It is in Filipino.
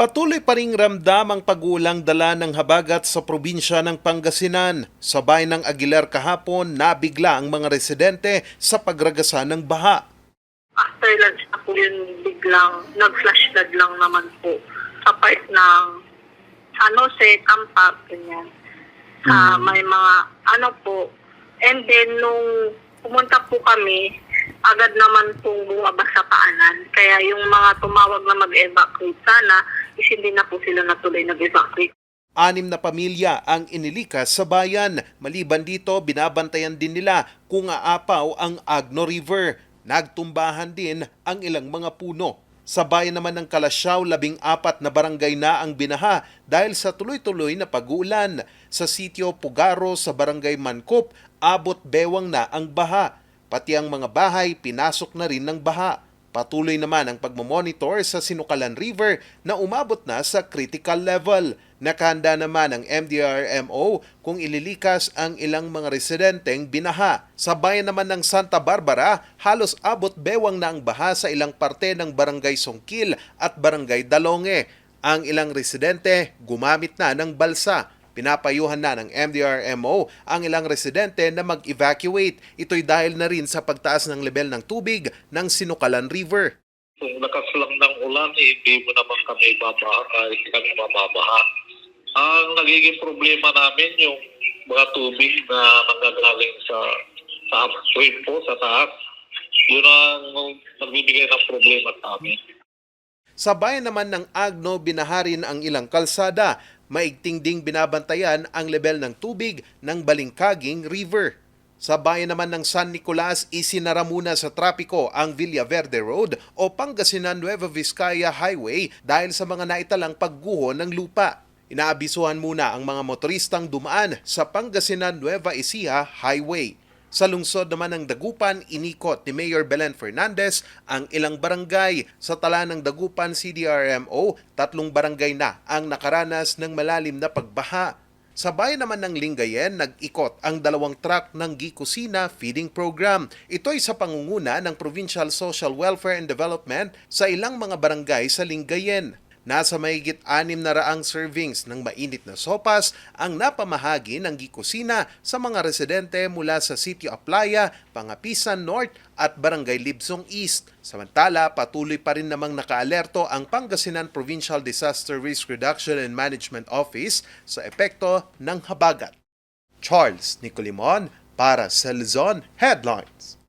Patuloy pa ring ramdam ang pag-ulang dala ng habagat sa probinsya ng Pangasinan. Sabay ng Aguilar kahapon, nabigla ang mga residente sa pagragasa ng baha. after lunch na po yun biglang nag-flash flood lang naman po sa part ng San Jose, Tampa, ganyan. Sa may mga ano po. And then nung pumunta po kami, agad naman pong bumaba sa paanan. Kaya yung mga tumawag na mag-evacuate sana, is hindi na po sila natuloy nag-evacuate. Anim na pamilya ang inilikas sa bayan. Maliban dito, binabantayan din nila kung aapaw ang Agno River. Nagtumbahan din ang ilang mga puno. Sa bayan naman ng Kalasyaw, labing apat na barangay na ang binaha dahil sa tuloy-tuloy na pag-uulan. Sa sitio Pugaro sa barangay Mankop, abot bewang na ang baha. Pati ang mga bahay pinasok na rin ng baha. Patuloy naman ang pagmamonitor sa Sinukalan River na umabot na sa critical level. Nakahanda naman ang MDRMO kung ililikas ang ilang mga residenteng binaha. Sa bayan naman ng Santa Barbara, halos abot bewang na ang baha sa ilang parte ng Barangay Songkil at Barangay Dalonge. Ang ilang residente gumamit na ng balsa. Pinapayuhan na ng MDRMO ang ilang residente na mag-evacuate. Ito'y dahil na rin sa pagtaas ng level ng tubig ng Sinukalan River. kung nakaslang ng ulan, eh, hindi mo naman kami babaha, ah, hindi kami mababaha. Ang nagiging problema namin yung mga tubig na nanggagaling sa sa upstream po, sa taas. Yun ang nagbibigay ng problema sa amin. Sa bayan naman ng Agno, binaharin ang ilang kalsada. Maigting ding binabantayan ang level ng tubig ng Balingkaging River. Sa bayan naman ng San Nicolas, isinara muna sa trapiko ang Villaverde Road o Pangasinan Nueva Vizcaya Highway dahil sa mga naitalang pagguho ng lupa. Inaabisuhan muna ang mga motoristang dumaan sa Pangasinan Nueva Ecija Highway. Sa lungsod naman ng Dagupan, inikot ni Mayor Belen Fernandez ang ilang barangay. Sa tala ng Dagupan CDRMO, tatlong barangay na ang nakaranas ng malalim na pagbaha. Sa bayan naman ng Lingayen, nag-ikot ang dalawang truck ng Gikusina Feeding Program. Ito'y sa pangunguna ng Provincial Social Welfare and Development sa ilang mga barangay sa Lingayen. Nasa mahigit anim na raang servings ng mainit na sopas ang napamahagi ng Gikusina sa mga residente mula sa Sitio Aplaya, Pangapisan North at Barangay Libsong East. Samantala, patuloy pa rin namang nakaalerto ang Pangasinan Provincial Disaster Risk Reduction and Management Office sa epekto ng habagat. Charles Nicolimon para sa Luzon Headlines.